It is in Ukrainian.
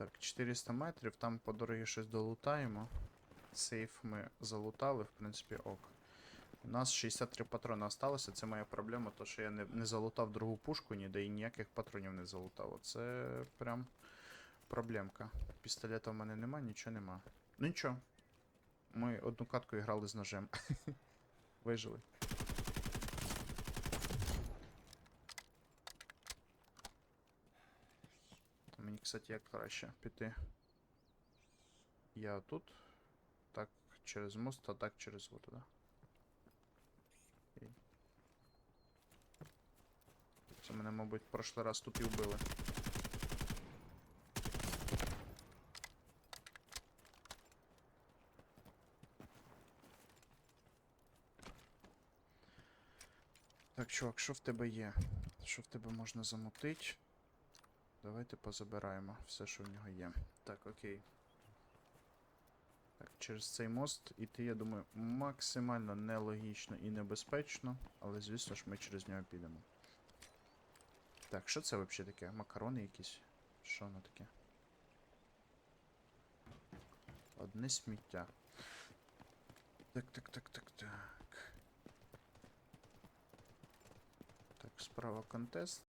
Так, 400 метрів, там по дорогі щось долутаємо. Сейф ми залутали, в принципі, ок. У нас 63 патрони осталося, це моя проблема, то що я не, не залутав другу пушку ніде і ніяких патронів не залутав. Це прям проблемка. Пістолета в мене нема, нічого нема. Ну нічого. Ми одну катку грали з ножем. Вижили. Мені, кстати, як краще піти. Я тут. Так, через мост, а так через вот. Окей. Це мене, мабуть, в прошлий раз тут і вбили. Так, чувак, що в тебе є? Що в тебе можна замутить? Давайте позабираємо все, що в нього є. Так, окей. Так, через цей мост іти, я думаю, максимально нелогічно і небезпечно, але звісно ж ми через нього підемо. Так, що це взагалі таке? Макарони якісь? Що воно таке? Одне сміття. Так, так, так, так, так. Так, справа контест.